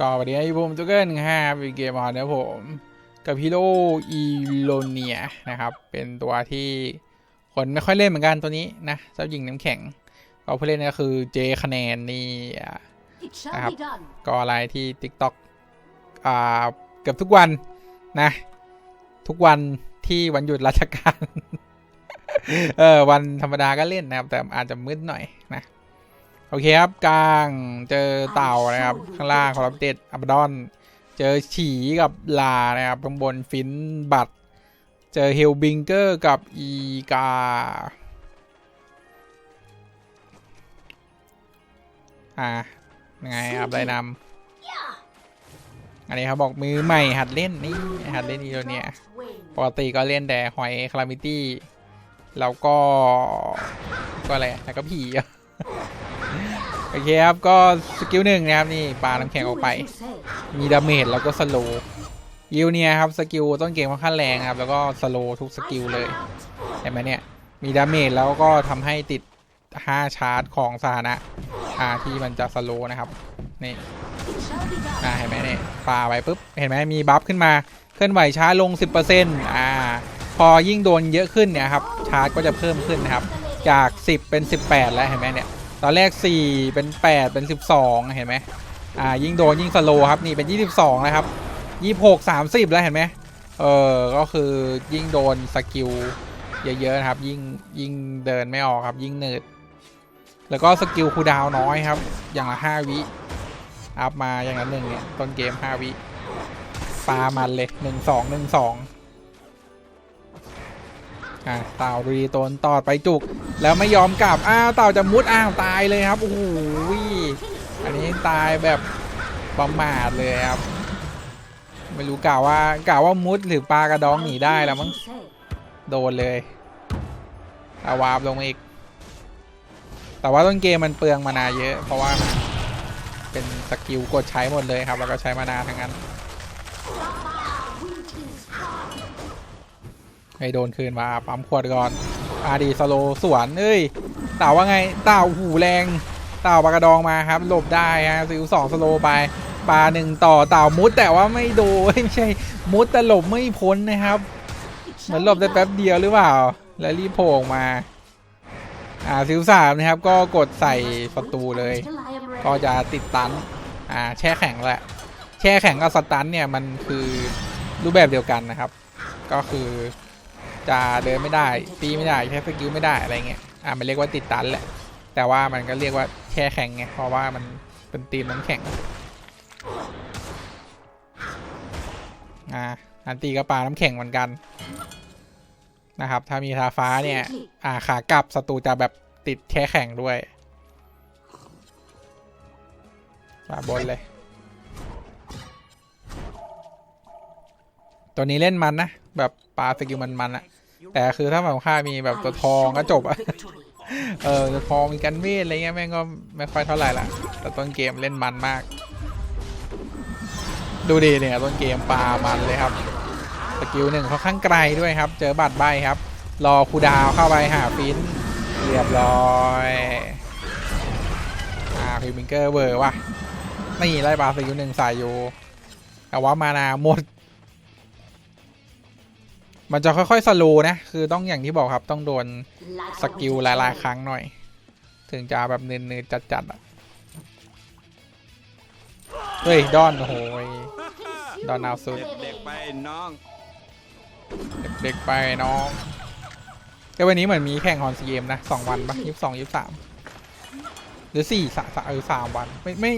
ก็วันนี้ผมจุกเกิลห้าเป็นเกมออนนะผม กับฮีโร่อีโลเนียนะครับ เป็นตัวที่คนไม่ค่อยเล่นเหมือนกันตัวนี้นะเจ้าหญิงน้ำแข็ง ก็ผู้เล่นก็คือเจคะแนนนี่อะ It shall Ahap. be done. ก็อะไรที่ TikTok อ่าเกือบทุกวันนะ ทุกวันที่วันหยุดราชการ เออวันธรรมดาก็เล่นนะครับ แต่อาจจะมืดหน่อยนะ โอเคครับกลางเจอเต่านะครับ ข้างล่างคอรับเด็ดอับดอน เจอฉีกับลานะครับข้างบนฟินบัตเจอเฮลบิงเกอร์กับอีกาอ่ายังไงครับได้นำอันนี้เขาบอกมือใหม่หัดเล่นนี่หัดเล่นอีโรเนีย Win. ปกติก็เล่นแต่หอยคลามิตี้แล้วก็ก็อะไรแล้วก็ผีอะ โอเคครับ ก็สกิลหนึ่งนะครับนี่ปาน้ำแข็งออกไป มีดาเมจแล้วก็สโลยิวเนี่ยครับสกิลต้นเกมค่อนข้างแรงครับ แล้วก็สโลทุกสกิลเลยเห็นไหมเนี่ย มีดาเมจแล้วก็ทำให้ติด 5 ชาร์จของสานะอาที่มันจะสโลนะครับ นี่ It shall be done. อ่าเห็นไหมเนี่ยปาไว้ปุ๊บ เห็นไหมมีบัฟขึ้นมาเคลื่อนไหวช้าลง 10%อ่าพอยิ่งโดนเยอะขึ้นเนี่ยครับชาร์จก็จะเพิ่มขึ้นนะครับ จาก 10 เป็น 18 แล้วเห็นไหมเนี่ย ตอนแรก 4 เป็น 8 เป็น 12 เห็นไหมอ่ายิ่งโดนยิ่งสโลครับนี่เป็น 22 นะครับ 26 30 แล้วเห็นไหมเออก็คือยิ่งโดนสกิลเยอะๆนะครับ ยิ่งยิ่งเดินไม่ออกครับ ยิ่งหนืดแล้วก็สกิลคูดาวน์น้อยครับ อย่างละ 5 วิอัพมาอย่างละหนึ่งเนี่ยต้นเกม 5 วิปามันเลย 1 2 1 2 อ่าเต่าดูดีโตนตอดไปจุก แล้วไม่ยอมกลับอ้าวเต่าจะมุดอ้าวตายเลยครับโอ้โหอันนี้ตายแบบประมาทเลยครับ ไม่รู้กล่าวว่ากล่าวว่ามุดหรือปลากระดองหนีได้แล้วมั้งโดนเลยเอาวาร์ปลงมาอีก แต่ว่าต้นเกมมันเปลืองมานาเยอะ เพราะว่าเป็นสกิลกดใช้หมดเลยครับ แล้วก็ใช้มานาทั้งนั้น ให้โดนคืนมาปั๊มขวดก่อนอาดีสโลสวนเอ้ยเต่าว่าไงเต่าหูแรงเต่าปากระดองมาครับหลบได้ฮะซิลสองสโลไปปลาหนึ่งต่อเต่ามุดแต่ว่าไม่โดนไม่ใช่มุดแต่หลบไม่พ้นนะครับ เหมือนหลบได้แป๊บเดียวหรือเปล่า แล้วรีบโผล่มาอ่าซิลสามนะครับ ก็กดใส่ประตูเลย ก็จะติดตันอ่าแช่แข็งแหละ แช่แข็งกับสตันเนี่ยมันคือรูปแบบเดียวกันนะครับ ก็คือ จะเดินไม่ได้ ตีไม่ได้ใช้สกิลไม่ได้อะไรเงี้ยอ่ามันเรียกว่าติดตันแหละ แต่ว่ามันก็เรียกว่าแช่แข็งไงเพราะว่ามันเป็นตีมน้ำแข็งอ่าอันตีก็ปาน้ำแข็งเหมือนกันนะครับ ถ้ามีทาฟ้าเนี่ยอ่าขากลับศัตรูจะแบบติดแช่แข็งด้วยมาบนเลย ตัวนี้เล่นมันนะ แบบปลาสกิลมันมันๆอะ แต่คือถ้าแบบค่ามีแบบตัวทองก็จบอะ Victory. เออตัวทองมีกันเวทอะไรเงี้ยแม่งก็ไม่ค่อยเท่าไหร่ละแต่ต้นเกมเล่นมันมาก ดูดีเนี่ยต้นเกมปลามันเลยครับสกิลหนึ่งเขาข้างไกลด้วยครับ เจอบัตรใบครับ รอคูลดาวน์เข้าไปหาฟินเรียบร้อยอ่าพิมิงเกอร์เวอร์ว่ะนี่ไล่ปลาสกิลหนึ่งใส่อยู่แต่ว่ามานาหมด มันจะค่อยๆสโลว์นะ คือต้องอย่างที่บอกครับต้องโดน Like สกิลหลายๆครั้งหน่อย ถึงจะแบบเนืนๆจัดๆอะ เฮ้ย ดอนโอ้โหยดอนเอาสุดเด็กๆไปน้อง เด็กๆไปน้องแต่วันนี้เหมือนมีแข่งฮอนซีเกมนะสองวันปะยี่สิบสองยี่สิบสามหรือสี่สามเออสามวัน ไม่ไม่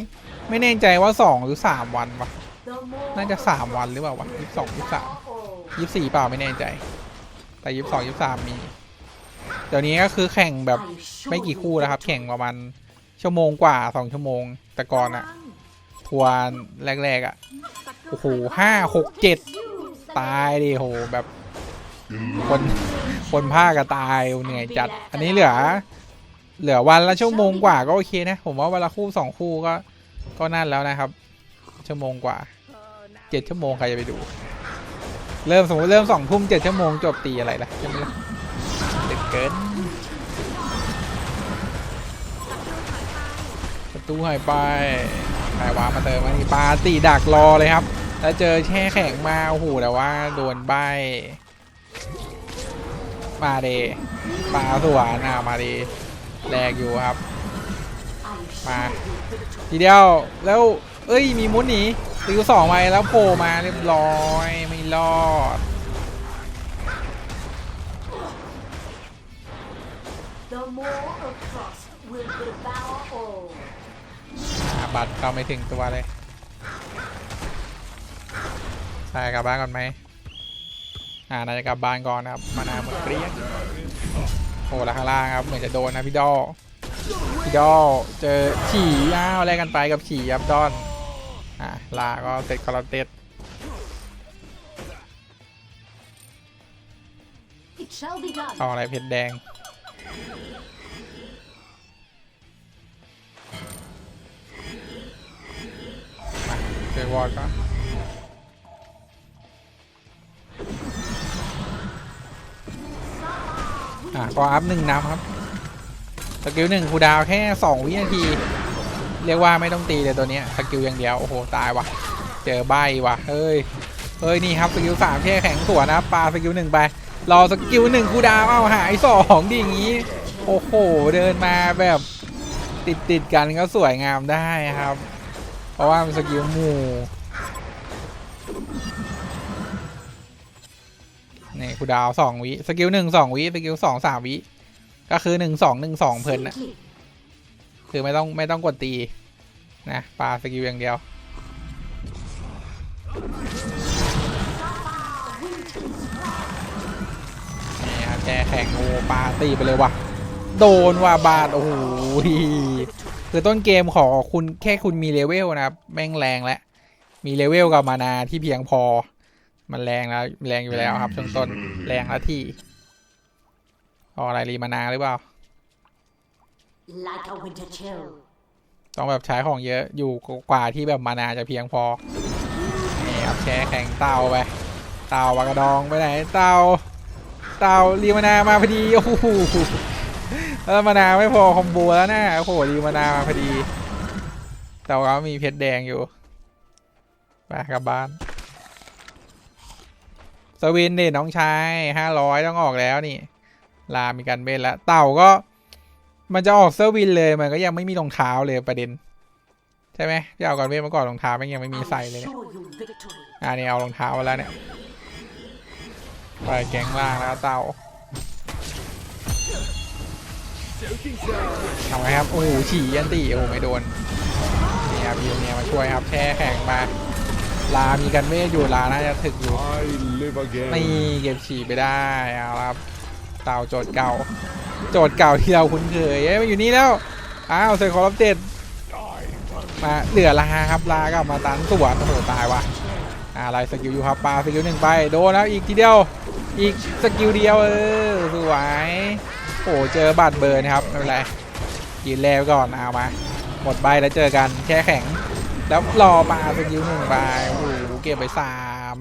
ไม่แน่ใจว่าสองหรือสามวันวะ The more น่าจะสามวันหรือเปล่าวะยี่สิบสองยี่สิบสาม powerful. ยี่สิบสี่เปล่าไม่แน่ใจ แต่ยี่สิบสองยี่สิบสามมี เดี๋ยวนี้ก็คือแข่งแบบ I assure ไม่กี่ you คู่นะครับ victory. แข่งประมาณชั่วโมงกว่าสองชั่วโมง แต่ก่อนอะทัวร์แรก ๆอะโอ้โหห้าหกเจ็ดตายดิโหแบบคนคนภาคก็ตายเหนื่อยจัด อันนี้เหลือ เหลือวันละชั่วโมงกว่าก็โอเคนะ ผมว่าวันละคู่สองคู่ก็ก็นั่นแล้วนะครับ ชั่วโมงกว่าเจ็ดชั่วโมงใครจะไปดู เริ่มสมมติเริ่มสองทุ่มเจ็ดชั่วโมงจบตีอะไรล่ะใช่ไหมล่ะเด็ดเกินประตูหายไปหรวามาเติมอันนี้ปาตีดักรอเลยครับ แล้วเจอแช่แข็งมาโอ้โหแต่ว่าโดนใบมาเดปาสวนอ่ามาดีแรกอยู่ครับ มา ทีเดียวแล้ว เอ้ย มีมุดหนี ติวสองไปแล้วโผล่มาเรียบร้อยไม่รอด The more of trust will devour all. อ่าบัตรเข้าไม่ถึงตัวเลยใช่กลับบ้านก่อนไหมอ่าน่าจะกลับบ้านก่อนนะครับ มานาหมดเกลี้ยงโอ้แล้วข้างล่างครับ เหมือนจะโดนนะพี่ดอลพี่ดอลเจอฉี่อ้าวแลกกันไปกับฉี่ครับดอนอ่า ลาก็เสร็จคอร์เตส It shall be done. เอาอะไรเพชรแดง มาเจอวอร์ดก่อนอะก็อัพหนึ่งน้ำครับ สกิลหนึ่งคูลดาวน์แค่สองวินาที เรียกว่าไม่ต้องตีเลยตัวนี้สกิลอย่างเดียวโอ้โหตายว่ะ เจอใบว่ะเฮ้ยเฮ้ยนี่ครับสกิลสามแค่แข็งสวนนะปาสกิลหนึ่งไปรอสกิลหนึ่งคูดาวเอาหายสองดีอย่างนี้ โอ้โหเดินมาแบบติดติดกันก็สวยงามได้ครับ เพราะว่ามันสกิลหมู่นี่คูดาวสองวิสกิลหนึ่งสองวิสกิลสองสามวิก็คือหนึ่งสองหนึ่งสองเพลินนะ คือไม่ต้องไม่ต้องกดตีนะปาสกิลอย่างเดียว นี่ครับแจแข่งโอปาตีไปเลยว่ะ โดนว่ะบาด โอ้โหคือต้นเกมขอคุณแค่คุณมีเลเวลนะครับ แม่งแรงแล้วมีเลเวลกับมานาที่เพียงพอ มันแรงแล้วแรงอยู่แล้วครับช่วงต้นแรงแล้วที่ออกอะไรรีมานาหรือเปล่า Like a winter chill. ต้องแบบใช้ของเยอะอยู่กว่าที่แบบมานาจะเพียงพอนี่ครับแชร์แข่งเต่าไป เต่าปากระดองไปไหนเต่าเต่ารีมานามาพอดีโอ้โหแล้วมานาไม่พอคอมโบแล้วนะโอ้โหรีมานามาพอดีแต่ว่ามีเพชรแดงอยู่ไปกลับบ้านสวินเด่น้องชายห้าร้อยต้องออกแล้วนี่ ลามีการเบนแล้ว เต่าก็ มันจะออกเซอร์วินเลยมันก็ยังไม่มีรองเท้าเลยประเด็น ใช่ไหมที่เอาก่อนเวทมาก่อนรองเท้าแม่งยังไม่มี I ใส่เลยเนี่ย assure you victory. อ่านี่เอารองเท้ามาแล้วเนี่ยไปแกงล่างแล้วเต่าทำไงครับ โอ้โหฉี่ยันตีโอ้โหไม่โดนนี่ครับยูเนี่ยมาช่วยครับแช่แข็งมาลามีกันเวทอยู่ลาน่าจะถึกอยู่ I live again. นี่เก็บฉี่ไปได้เอาละครับ เต่าโจทย์เก่า โจทย์เก่าที่เราคุ้นเคยเอ้ยมาอยู่นี่แล้ว อ้าวเซอร์คอร์รัปเต็ดมาเหลือลาครับลากลับมาตันสวนโอ้โหตายว่ะอ่าไล่สกิลอยู่ครับปาสกิลหนึ่งไปโดนแล้วอีกทีเดียวอีกสกิลเดียวเออสวยโอ้เจอบาดเบิร์นครับไม่เป็นไรยืนแล้วก่อนเอามาหมดใบแล้วเจอกันแช่แข็ง แล้วรอปาสกิลหนึ่งไปโอ้โหเก็บไปสาม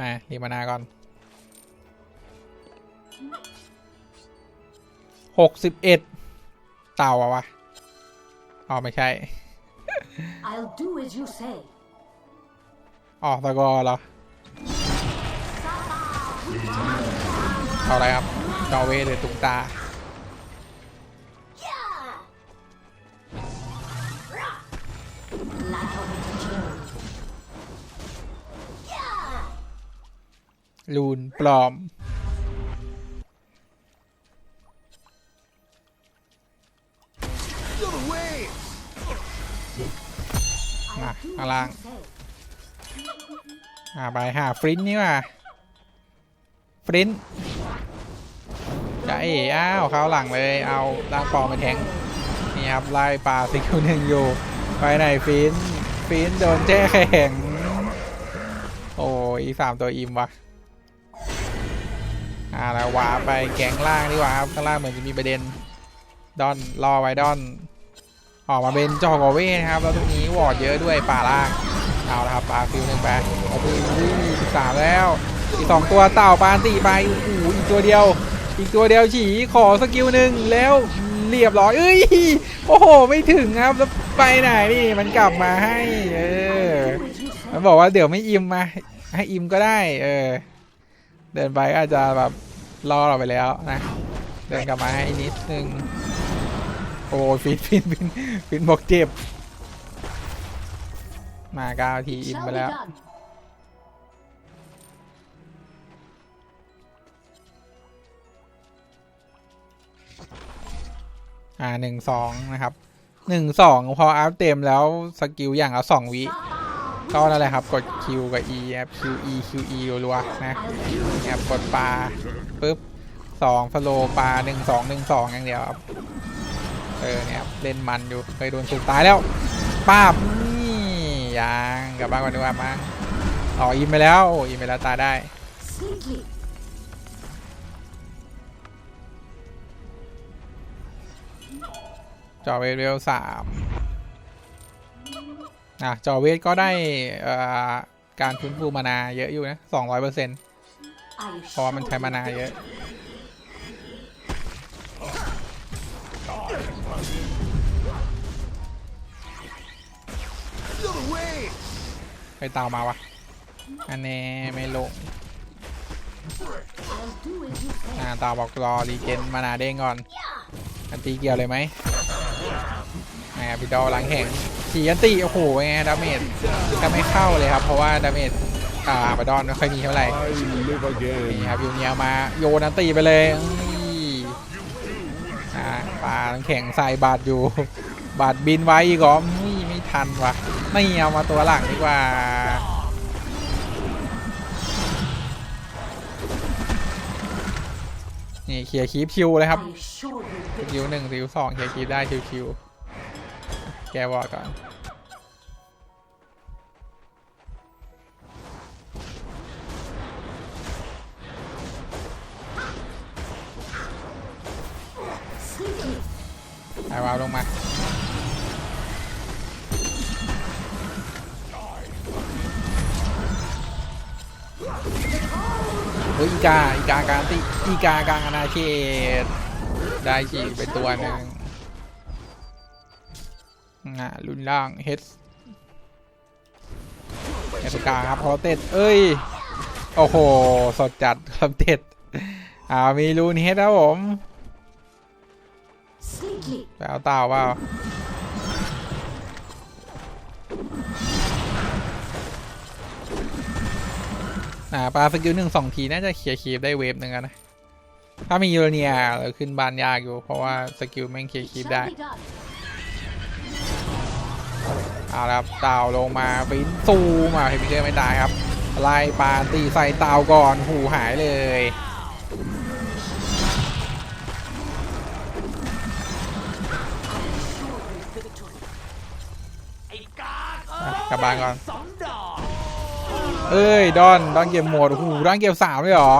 มารีมานาก่อน หกสิบเอ็ดเต่าอะวะอ๋อไม่ใช่ I'll do as you say. ออกตะกอร์เหรอเอาอะไรครับจอเวหรือตุงตา Like a winter chill. ลูนปลอม มาข้างล่างอ่าไปหาฟรินนี่ว่าฟรินท์จะเอ๋อ้าวเข้าหลังเลย เอาร่างปอมไปแทงนี่ครับไล่ปลาซิคิวหนึ่งอยู่ไปไหนฟินฟินโดนแจ้แข็งโอ้ยอีสามตัวอิมวะอ่าแล้ววาไปแกงล่างดีกว่าครับข้างล่างเหมือนจะมีประเด็นดอนรอไว้ดอน ออกมาเป็นจอกอเว่นะครับแล้วตรงนี้วอร์ดเยอะด้วยป่าล่างเอาละครับปลาฟิวหนึ่งไปอ้โหสิบสามแล้ว อีกสองตัวเต่าปานตีไปโอ้โหอีกตัวเดียว อีกตัวเดียวฉีขอสกิลหนึ่งแล้วเรียบร้อยเอ้ยโอ้โหไม่ถึงครับแล้วไปไหนนี่มันกลับมาให้เออมันบอกว่าเดี๋ยวไม่อิ่มมาให้อิ่มก็ได้ เออ เดินไปอาจจะแบบล่อเราไปแล้วนะ เดินกลับมาให้นิดนึง โอ้ฟินฟินฟินฟินบอกเจ็บ มาเก้าทีอิ่ม Shall ไปแล้ว อ่าหนึ่งสองนะครับหนึ่งสองพออัพเต็มแล้วสกิลอย่างละสองวิก็นั่นแหละครับ กด Q กับ E ครับ Q E Q E รัวๆนะเนี่ยครับกดปลาปุ๊บสองฟโลปลาหนึ่งสองหนึ่งสองอย่างเดียวครับ เออเนี่ยเล่นมันอยู่เคยโดนสุดตายแล้วป้าบนี่ยังกลับบ้านก่อนดีกว่ามั้งอ๋ออิมไปแล้วอิมไปแล้วตายได้จอเวทเวลสามอะจอเวทก็ได้การฟื้นฟูมานาเยอะอยู่นะสองร้อยเปอร์เซ็นต์เพราะมันใช้มานาเยอะ ไปเต่ามาวะอันนี้ไม่ลงอ่าตาบอกรอรีเจนมานาเด้งก่อนอันตีเกี่ยวเลยไหมแหมพี่ดอหลังแข่งขี่อันตีโอ้โหไงดาเมจก็ไม่เข้าเลยครับ เพราะว่าดาเมจอ่าบดอนไม่ค่อยมีเท่าไหร่นี่ครับยูเนียมาโยนอันตีไปเลยอ่าปลาแข็งใส่บาดอยู่ บาดบินไว้อีกเหรอไม่ไม่ ทันวะไม่เอามาตัวหลังดีกว่า นี่เคลียร์คีปคิวเลยครับ I assure you ส that กิลหนึ่งสกิลสองเคลียร์คีปได้คิวคิวแกวอร์ก่อนไอวาวลงมา เฮ้ยอีกาอีกาการติอีกากลางอาณาเขตได้ฉีกไปตัวหนึ่งอะรุนล่างเฮดเฮดกลางครับพอเต็ดเอ้ย โอ้โห สดจัดครับเต็ดอ่ามีรูนเฮดครับผม Sneaky. ไปเอาเต่าเปล่า อ่าปลาสกิลหนึ่งสองทีน่าจะเคลียร์คีบได้เวฟหนึ่งนะ ถ้ามียูโรเนียเราขึ้นบานยากอยู่ เพราะว่าสกิลแม่งเคลียร์คีบได้เอาละครับเต่าลงมาฟินซูมาเฮมิเกอร์ไม่ตายครับไล่ปาตีใส่เต่าก่อนหูหายเลยอะกลับบ้านก่อน เอ้ย ดอน ดอนเกมโหมดโอ้โหูดอนเกมสามเลยเหรอ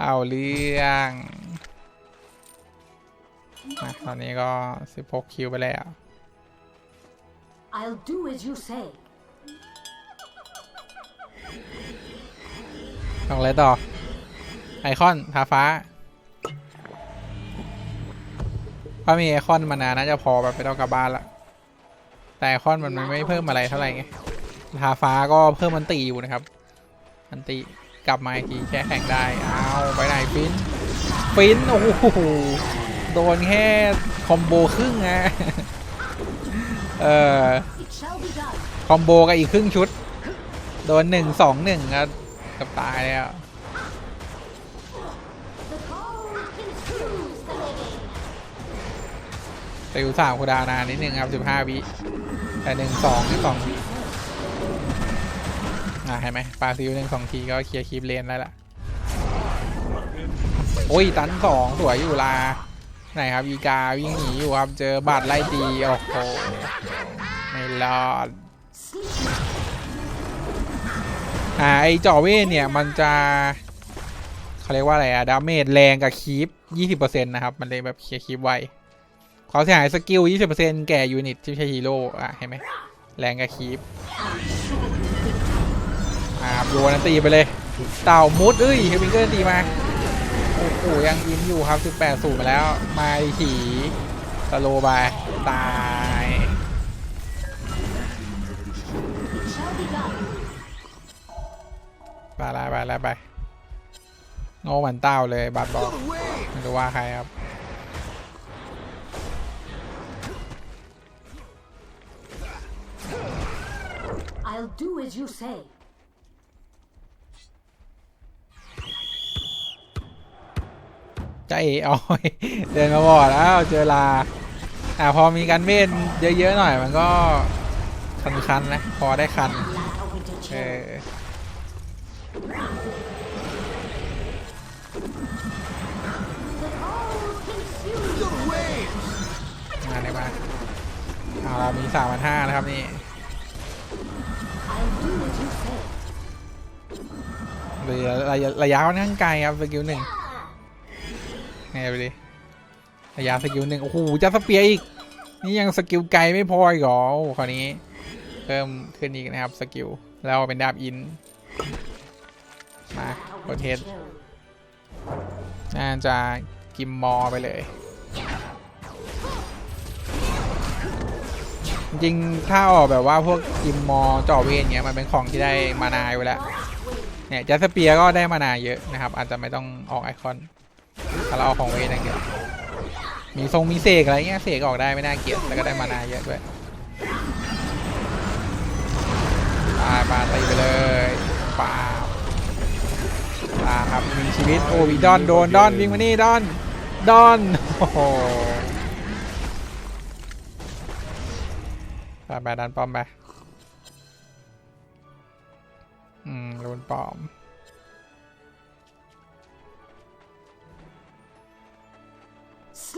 เอาเรื่องอะตอนนี้ก็ 16 คิวไปแล้ว I'll do as you say. ลองเลยต่อ ไอคอนทาฟ้าถ้ามีไอคอนมานานน่าจะพอแบบไม่ต้องกลับบ้านละ แต่ไอคอนมันไม่เพิ่มอะไรเท่าไหร่ไงทาฟ้าก็เพิ่มมันตีอยู่นะครับ มันตีกลับมาอีกทีแค่แข่งได้เอาไปไหนฟินฟินโอ้โหโดนแค่คอมโบครึ่งไงเออคอมโบกับอีกครึ่งชุด โดนหนึ่งสองหนึ่งก็กับตายแล้ว The cold consumes the living. ติวสามคูดานานนิดนึงครับสิบห้าวิแต่หนึ่งสองสอง อ่าเห็นไหมปาซิวหนึ่งสองทีก็เคลียร์คีบเลนแล้วล่ะโอ้ยตันสองสวยอยู่ลาไหนครับอีกาวิ่งหนีอยู่ครับเจอบาดไล่ตีโอ้โหไม่รอด Sneaky. อ่าไอจอเว่เนี่ยมันจะเขาเรียกว่าอะไรอะดาเมจแรงกับคีป20%นะครับ มันเลยแบบเคลียร์คีปไวความเสียหายสกิล 20%แก่ยูนิตที่ไม่ใช่ฮีโร่อะเห็นไหมแรงกับคีป อ่าโยนอันตีไปเลย เต่ามุดเอ้ยเฮมิงเกอร์ตีมา โอ้โหยังยิ้มอยู่ครับ 18สูมาแล้ว มาดีขี่สโลว์ไปตายไปแล้วไปแล้วไปโง่เหมือนเต้าเลยบาดบอกไม่รู้ว่าใครครับ ใจเอ๋อยเดินมาบอกแล้วเจอลาอ่าพอมีการเวทเยอะๆหน่อยมันก็คันๆนะพอได้คันเออมาได้มาเอาเรามีสามพันห้านะครับนี่ระยะระยะค่อนข้างไกลครับสกิลหนึ่ง ไงไปดิระยะสกิลหนึ่งโอ้โหจะสเปียอีก นี่ยังสกิลไกลไม่พออีกเหรอโอ้โหคราวนี้ เพิ่มขึ้นอีกนะครับสกิลแล้วเป็นดาบอิน มาโปรเทสน่าจะกิมมอไปเลย จริงถ้าออกแบบว่าพวกกิมมอจ่อเวทเงี้ยมันเป็นของที่ได้มานาอยู่แล้วเนี่ยจัสเปียก็ได้มานาเยอะนะครับ อาจจะไม่ต้องออกไอคอน ถ้าเราเอาของเวทอย่างเดียวมีทรงมีเสกอะไรเงี้ยเสกออกได้ไม่น่าเกลียดแล้วก็ได้มานาเยอะด้วยปาปาตีไปเลยปาบปาครับมีชีวิตโอ้ยดอนโดนดอนวิ่งมานี่ดอนดอนโอ้โหไปดันป้อมไปอืมรุนปลอม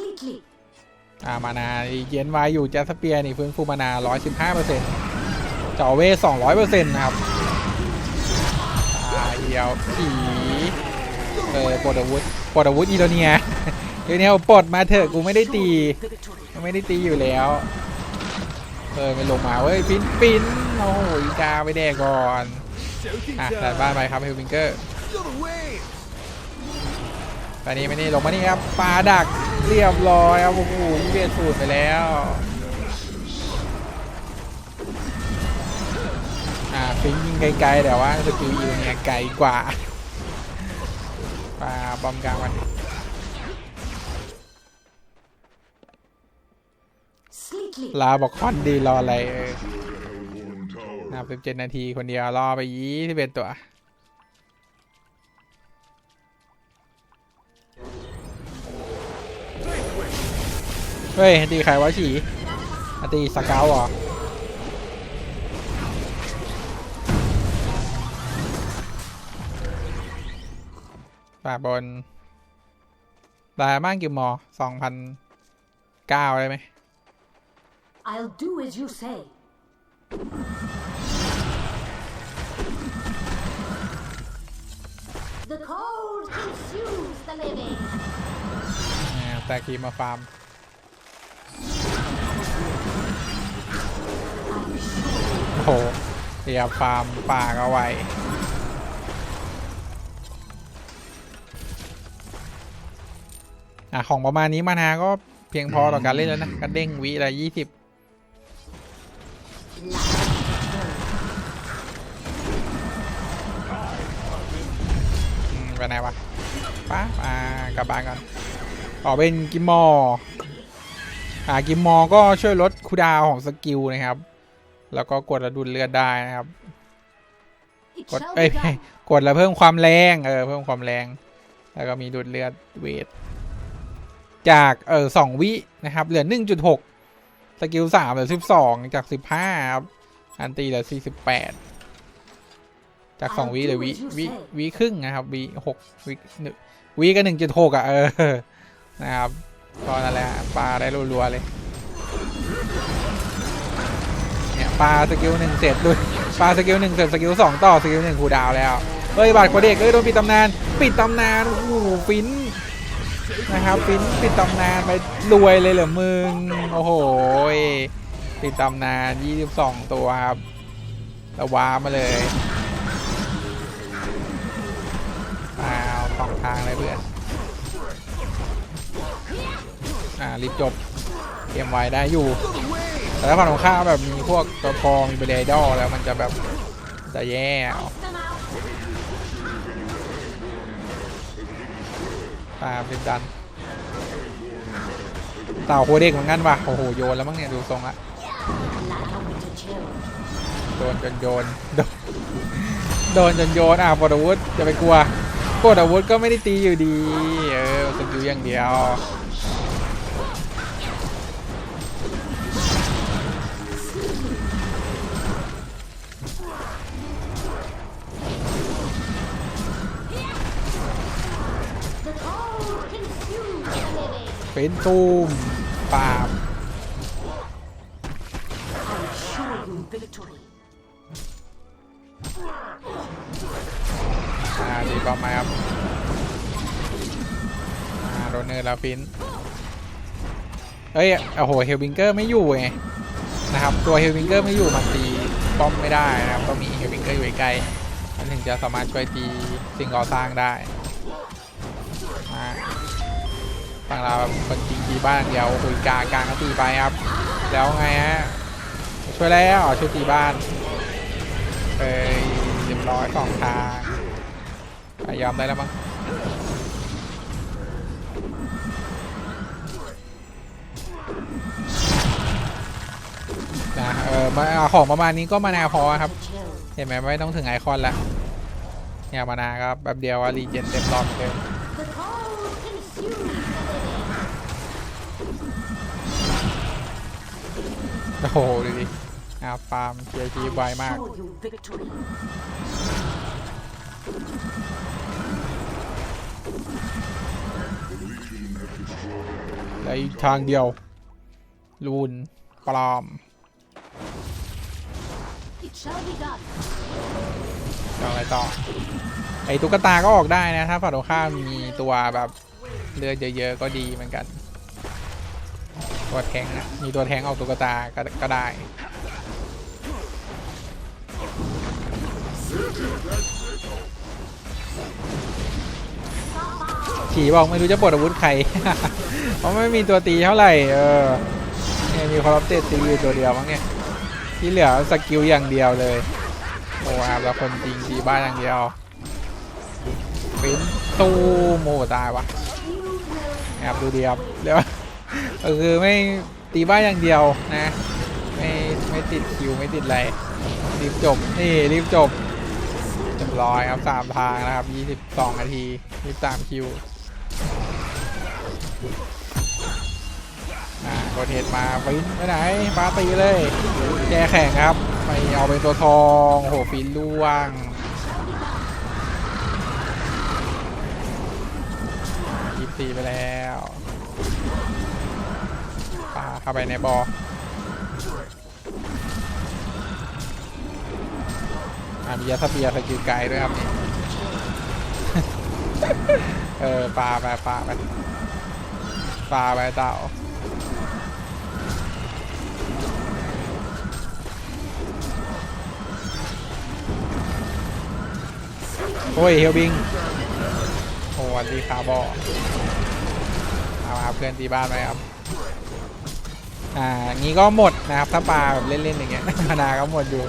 Sleekly. อ่ามานาเย็นไวอยู่จัสเปียร์นี่ฟื้นฟูมานา 115เปอร์เซ็นต์จอเว200เปอร์เซ็นต์นะครับอ่าเดียวผีเออปลดอาวุธปลดอาวุธอีโดเนียเดี๋ยวนี้เอาปลดมาเถอะกูไม่ได้ตีกูไม่ได้ตีอยู่แล้วเออไม่ลงมาเว้ยปินปินโอ้โหอีกาไปแดกก่อนอะดันบ้านไปครับเฮลวิงเกอร์ ตอนนี้ไม่นี่ลงมานี่ครับปลาดักเรียบร้อยครับโอ้โหยี่เบียสูตรไปแล้วอ่าฟิงยิงไกลๆแต่ว่าสกิลอีเนี่ยไกลกว่าปลาบอมกลางมันลาบอกคอนดีรออะไรเออนับสิบเจ็ดนาทีคนเดียวรอไปยี่สิบเอ็ดตัว เฮ้ยตีใครวะฉีอะตีสเกาวเหรอป่าบนลายบ้านกี่มอสองพันเก้าได้ไหม I'll do as you say. The cold consumes the living. อ่าแต่กีมาฟาร์ม โอ้โหเรียบฟาร์มป่าก็ไวอะของประมาณนี้มานาก็เพียงพอต่อการเล่นแล้วนะก็เด้งวิละยี่สิบไปไหนวะป้าอ่ากลับบ้านก่อนออกเป็นกิมมอร์อ่ากิมมอร์ก็ช่วยลดคูลดาวน์ของสกิลนะครับ แล้วก็กดระดุลเลือดได้นะครับ It กด shall เอ้ย be ไม่ done. กดแล้วเพิ่มความแรงเออเพิ่มความแรง แล้วก็มีดูดเลือดเวท จากเออสองวินะครับ เหลือหนึ่งจุดหกสกิลสามเหลือสิบสองจากสิบห้าครับ อันตีเหลือสี่สิบแปดจากสองวิเหลือวิวิวิครึ่งนะครับวิหกวิหนึ่งวิก็หนึ่งจุดหกอะเออนะครับก็นั่นแหละปลาได้รัวๆเลย ปลาสกิลหนึ่งเสร็จด้วยปลาสกิลหนึ่งเสร็จสกิลสองต่อสกิลหนึ่งคูดาวแล้วเฮ้ยบาดโคเด็กเอ้ยโดนปิดตำนาน ปิดตำนานโอ้โหฟินนะครับปิดปิดตำนานไปรวยเลยเหรอมึงโอ้โหปิดตำนาน 22 ตัวครับแล้ววามาเลยอ้าวสองทางเลยเพื่อนอ่ารีบจบ เกมไวได้อยู่ แต่ถ้าฝั่งตรงข้ามแบบมีพวกกระพองมีเบรดอแล้วมันจะแบบจะแย่ตามเป็นดันเต่าโคเด็กเหมือนกันว่ะโอ้โหโยนแล้วมั้งเนี่ยดูทรงละโดนจนโยนโดนจนโยนอะปลดอาวุธจะไปกลัวปลดอาวุธก็ไม่ได้ตีอยู่ดี เออสกิลอย่างเดียว เป็นตูมปาบ I assure you victory. อ่าดีบอมไหมครับอ่าโดนเนอร์แล้วฟินเอ้ยโอ้โหเฮลวิงเกอร์ไม่อยู่ไงนะครับตัวเฮลวิงเกอร์ไม่อยู่มันตีป้อมไม่ได้นะครับต้องมีเฮลวิงเกอร์อยู่ใกล้ๆมันถึงจะสามารถช่วยตีสิ่งก่อสร้างได้ ฝั่งเราแบบคนจริงตีบ้านเดียวคุยกลางกลางก็ตีไปครับ แล้วไงฮะช่วยแล้วช่วยตีบ้านเอ้ยเรียบร้อยสองทางยอมได้แล้วมั้งนะเออมาของประมาณนี้ก็มานาพอครับ เห็นไหมไม่ต้องถึงไอคอนแล้วเนี่ยมานาก็แบบเดียวว่ารีเจนเต็มรอบเหมื โอ้โหดูดิอาฟาร์มเกียร์คีไวมาก Assure you victory. เหลืออีกทางเดียว ลูนปลอม It shall be done. เอาอะไรต่อ ไอ้ตุ๊กตาก็ออกได้นะ ถ้าฝั่งตรงข้ามมีตัวแบบเลือดเยอะๆก็ดีเหมือนกัน ตัวแทงนะมีตัวแทงออกตุ๊กตาก็ก็ได้ขี่บอกไม่รู้จะปลดอาวุธใคร เพราะไม่มีตัวตีเท่าไหร่ เออเนี่ยมีคอร์รัปเตตีอยู่ตัวเดียวมั้งเนี่ย ที่เหลือสกิลอย่างเดียวเลย โอ้ครับแล้วคนจริงตีบ้านอย่างเดียวปิ้นตู้โมตายวะนะครับดูเดีครับเดี๋ยว เออคือไม่ตีบ้านอย่างเดียวนะไม่ไม่ติดคิวไม่ติดอะไรรีบจบนี่รีบจบเรียบร้อยครับสามทางนะครับยี่สิบสองนาทียี่สามคิวอ่ากดเห็ดมาฟินไปไหนปาตีเลย แกแข่งครับไปเอาเป็นตัวทองโอ้โหฟินล่วงยิบตีไปแล้ว เข้าไปในบออามียาสเปียสกิลไกด์ด้วยครับนี่เออปลาไปปลาไปปลาไปเต่าโอ้ยเฮลบิงโอ้วัสดีคาร์บอเอามาครับเพื่อนตีบ้านไหมครับ อ่างี้ก็หมดนะครับถ้าปลาแบบเล่นๆอย่างเงี้ยมานาก็หมดอยู่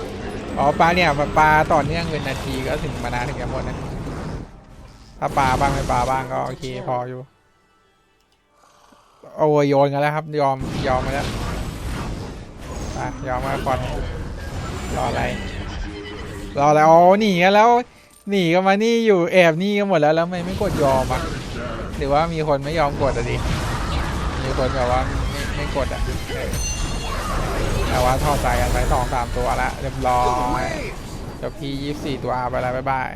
อ๋อปลาเนี่ยปลาต่อเนื่องเป็นนาทีก็ถึงมานาถึงจะหมดนะถ้าปลาบ้างไม่ปลาบ้างก็โอเคพออยู่โอ้ยโยนกันแล้วครับ ยอมยอมมาแล้วอะยอมมาก่อนรออะไรรอแล้วอ๋อหนีกันแล้วหนีกันมานี่อยู่แอบนี่กันหมดแล้วแล้วไม่ไม่กดยอมอะหรือว่ามีคนไม่ยอมกดอะดิมีคนแบบว่า ไม่กดอะแต่ว่าทอดใจกันไปสองสามตัวละเรียบร้อยจบที่ยี่สิบสี่ตัวไปแล้วบ๊ายบาย